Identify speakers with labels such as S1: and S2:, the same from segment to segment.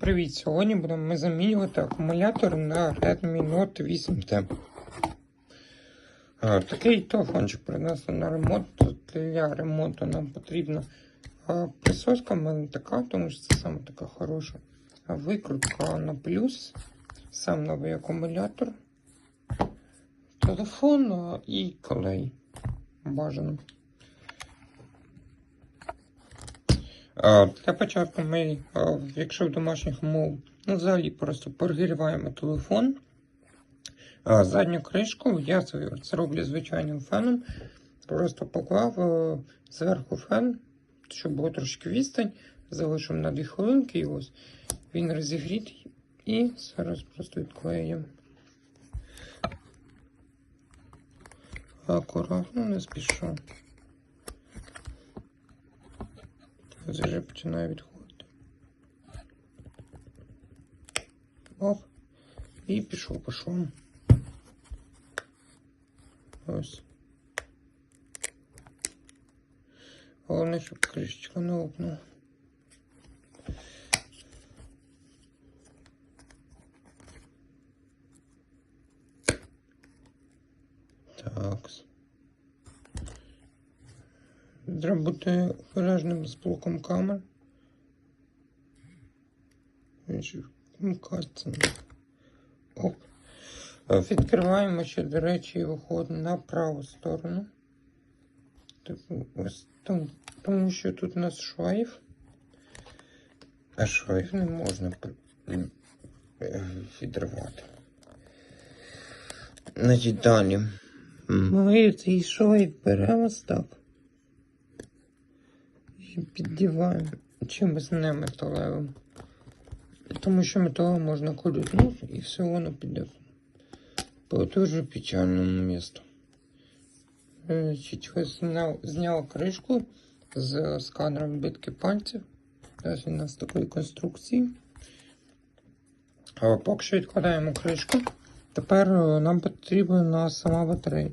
S1: привіт! Сьогодні будемо ми замінювати акумулятор на Redmi Note 8T. Такий телефончик принесли на ремонт. Для ремонту нам потрібна присоска в мене така, тому що це саме така хороша викрутка на плюс, сам новий акумулятор, телефон і клей. Бажано. А, Для початку ми, якщо в домашніх умов, ну, взагалі просто перегріваємо телефон. Задню кришку я це роблю звичайним феном. Просто поклав зверху фен, щоб було трошки відстань, залишив на 2 хвилинки і ось він розігрітий. І зараз просто відклеюємо. Акуратно, не спішу. Це вже починає відходити. Оп. І пішов, пішов. Ось. Головне, щоб кришечка не лопнула. Так. Треба бути обережним з блоком камер. Оп. Е, Відкриваємо ще, до речі, виходить на праву сторону. Типу, ось там, тому що тут у нас шлейф. А шлейф не можна відривати. Значить, далі. Ми цей шлейф беремо ось так. Піддіваємо чимось не металевим. Тому що металом можна колютнути і все воно піде по дуже печальному місту. Значить, ось зняв, зняв кришку з сканером відбитки пальців. Ось у нас такої конструкції. А поки що відкладаємо кришку. Тепер е, нам потрібна сама батарея.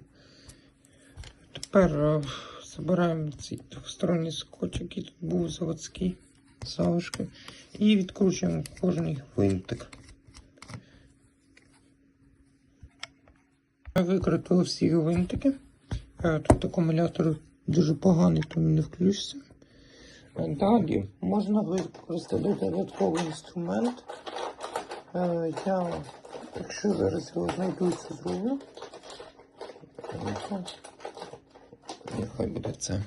S1: Тепер Забираємо цей двосторонній скотч, який тут був заводський залишки. І відкручуємо кожний гвинтик. Ми викрутили всі гвинтики. Е, Тут акумулятор дуже поганий, тому не включиться. Е, Далі можна використати додатковий інструмент. Е, Я, якщо зараз його знайду, це зроблю. Нехай буде це.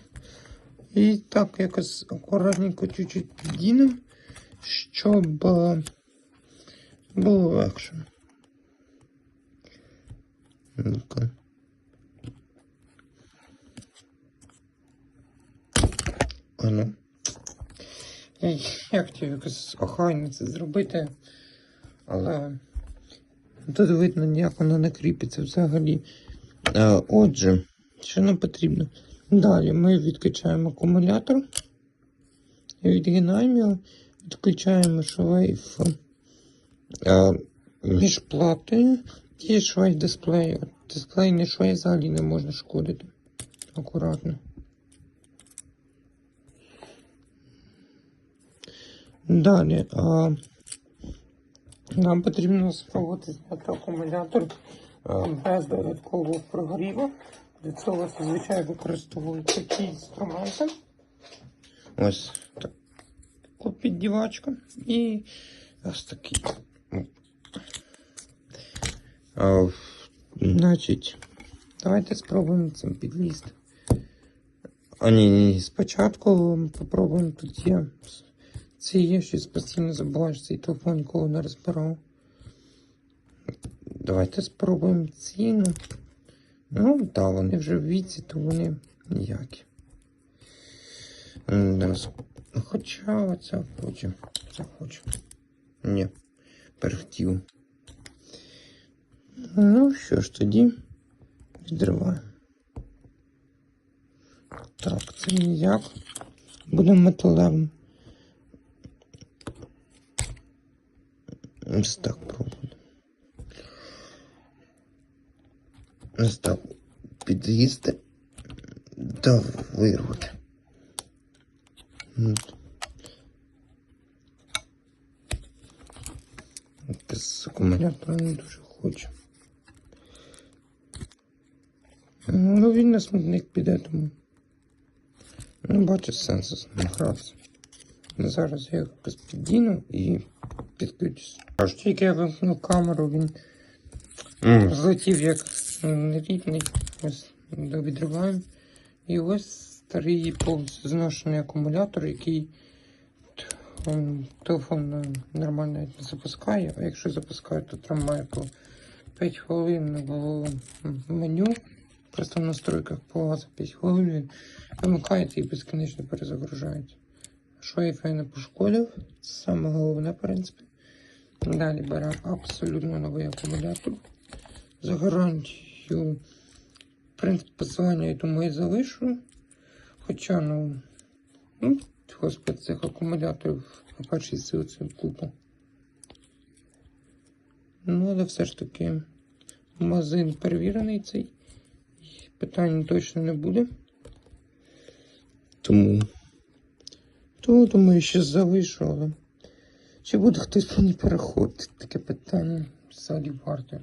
S1: І так якось акуратненько чуть-чуть підінемо, щоб е, було легше. Ну-ка. А ну. Я хотів якось охайно це зробити, але тут видно, ніяк воно не кріпиться взагалі. Е, Отже. Що нам потрібно? Далі ми відкачаємо акумулятор, відгинаємо його, відключаємо шлейф а, між платою і шлейф дисплею. Дисплейний шлейф взагалі не можна шкодити. Акуратно. Далі а, нам потрібно спробувати зняти акумулятор а, без додаткового прогріву. Для цього зазвичай використовують такі інструменти. Ось таку піддівачку і ось такий. А, значить, давайте спробуємо цим підлізти. А ні, ні, спочатку попробуємо тут є. Це є щось постійно забуваєш цей телефон ніколи не розбирав. Давайте спробуємо ціну. Ну, так, вони вже в віці, то вони ніякі. Хоча оце хочу. Це хочу. Ні, перехтів. Ну, що ж тоді відриваємо. Так, це ніяк. Буде металевим. Ось так пробуємо. Так під'їсти та вирвати. Без акумулятора не дуже хочу. Ну, він на смітник піде, тому. Ну, бачу сенсу з ним. Зараз я якось підійну і підключусь. Аж тільки я вимкнув камеру, він злетів як рідний. Ось відриваємо. І ось старий повністю зношений акумулятор, який телефон нормально не запускає, а якщо запускає, то тримає по 5 хвилин в меню. Просто в настройках по за 5 хвилин він вимикається і безкінечно перезагружається. Що Wi-Fi не пошкодив, це саме головне, в принципі. Далі беремо абсолютно новий акумулятор. За гарантію, в принципі, посилання я думаю, я залишу. Хоча, ну, ну, господи, цих акумуляторів на першій силці купу. Ну, але все ж таки магазин перевірений цей. Питань точно не буде. Тому. Тому, думаю, ще залишу, але. Чи буде хтось по ній переходити? Таке питання взагалі варте.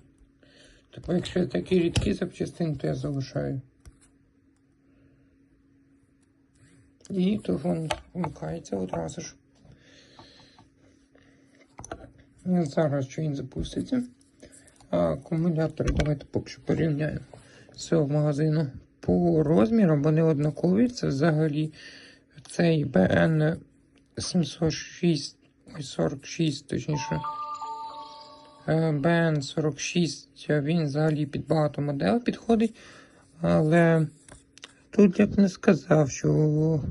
S1: Тобто, якщо такі рідкі запчастини, то я залишаю. І телефон вмикається одразу ж. Зараз що він запуститься. А акумулятори давайте поки що порівняємо з магазину. По розмірам вони однакові. Це взагалі цей BN 706, ой, 46, точніше. BN 46, він взагалі під багато моделей підходить. Але тут я б не сказав, що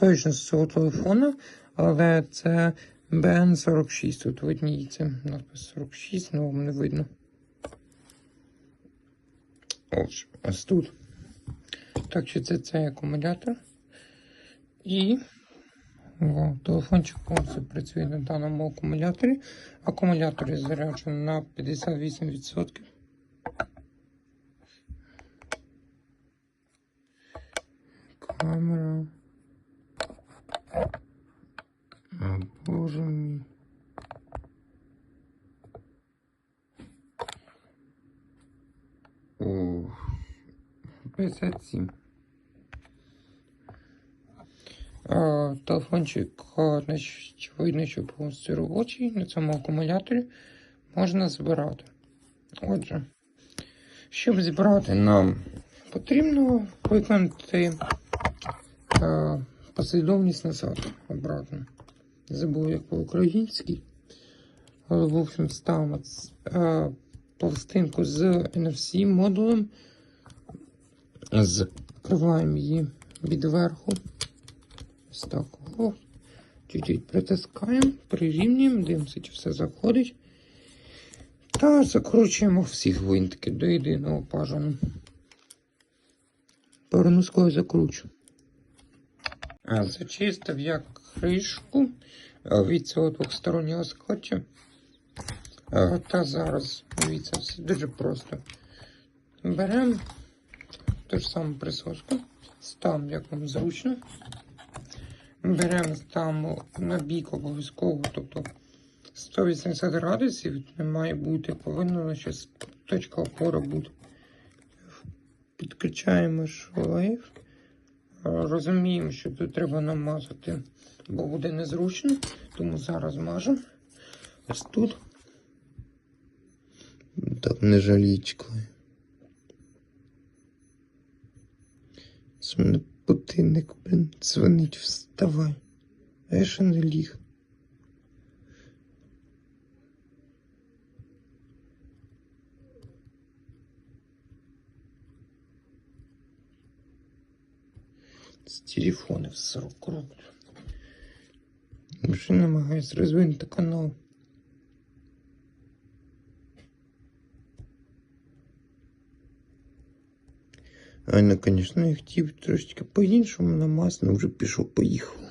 S1: точно з цього телефона, але це BN 46. Тут видніється надпис 46, ну вам не видно. Ось, ось тут. Так що це цей акумулятор. І телефончик повністю працює на даному акумуляторі. Акумулятор заряджений на 58%. Камера. О, боже мій. О, 57. А, телефончик, видно, що повністю робочий на цьому акумуляторі можна збирати. Отже, щоб зібрати, нам потрібно виконати послідовність назад обратно. Забув, як по-українськи. Але, в общем, ставимо пластинку з NFC модулем. Закриваємо її від верху. Ось так. Чуть-чуть притискаємо, прирівнюємо, дивимося, чи все заходить. Та закручуємо всі гвинтики до єдиного бажаного. Переноскою закручу. А, Зачистив я кришку від цього двохстороннього скотча. Та зараз, дивіться, все дуже просто. Беремо ту ж саму присоску, ставимо як вам зручно. Беремо ставимо на бік обов'язково, тобто 180 градусів не має бути, повинна щось точка опори бути. Підключаємо шлейф. Розуміємо, що тут треба намазати, бо буде незручно, тому зараз мажемо. Ось тут. Так, не жалічкою. З мене будильник, блін, дзвонить, вставай. А я ще не ліг. З телефони все круто. Вже намагаюсь розвинути канал. Аня, звісно, я хотів трошечки по-іншому намаз, але вже пішов, поїхав.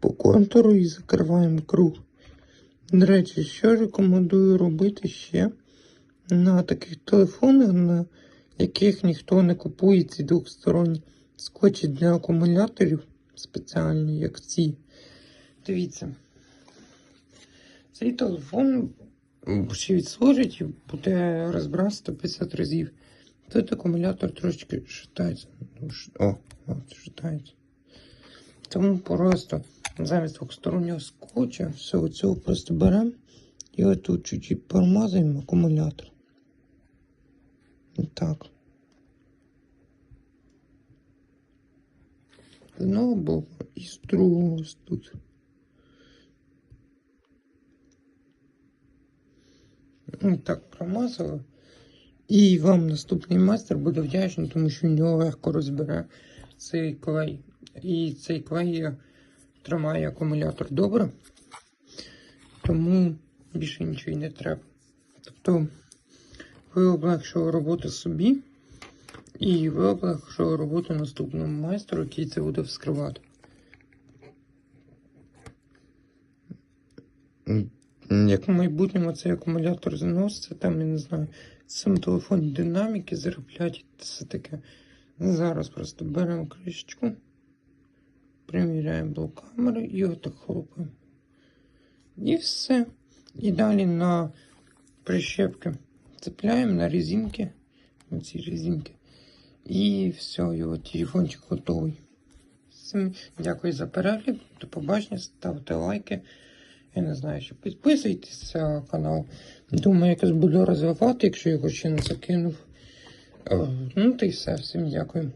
S1: По контуру і закриваємо круг. До речі, що рекомендую робити ще на таких телефонах, на яких ніхто не купує ці двохсторонні скотчі для акумуляторів спеціальні, як ці. Дивіться. Цей телефон ще відслужить і буде розбрати 150 разів. Тут акумулятор трошки шатається. Ну, О, от, шатається. Тому просто замість двохстороннього скотча всього цього просто беремо і отут чуть-чуть промазуємо акумулятор. Так. З одного боку і з другого ось тут. Ну, так промазали. І вам наступний майстер буде вдячний, тому що в нього легко розбере цей клей. І цей клей тримає акумулятор добре. Тому більше нічого й не треба. Тобто ви облегшили роботу собі, і ви облегшили роботу наступному майстеру, який це буде вскривати. Як в майбутньому цей акумулятор зноситься, там я не знаю. Сам телефон динаміки зароблять, це таке. Зараз просто беремо кришечку, приміряємо блок камери і отак хлопаємо. І все. І далі на прищепки цепляємо на резинки, на ці резинки. І все, його телефончик готовий. Всім дякую за перегляд. До побачення, ставте лайки. Я не знаю, що підписуйтесь на канал. Думаю, якось буду розвивати, якщо його ще не закинув. Е, Ну, та й все. Всім дякую.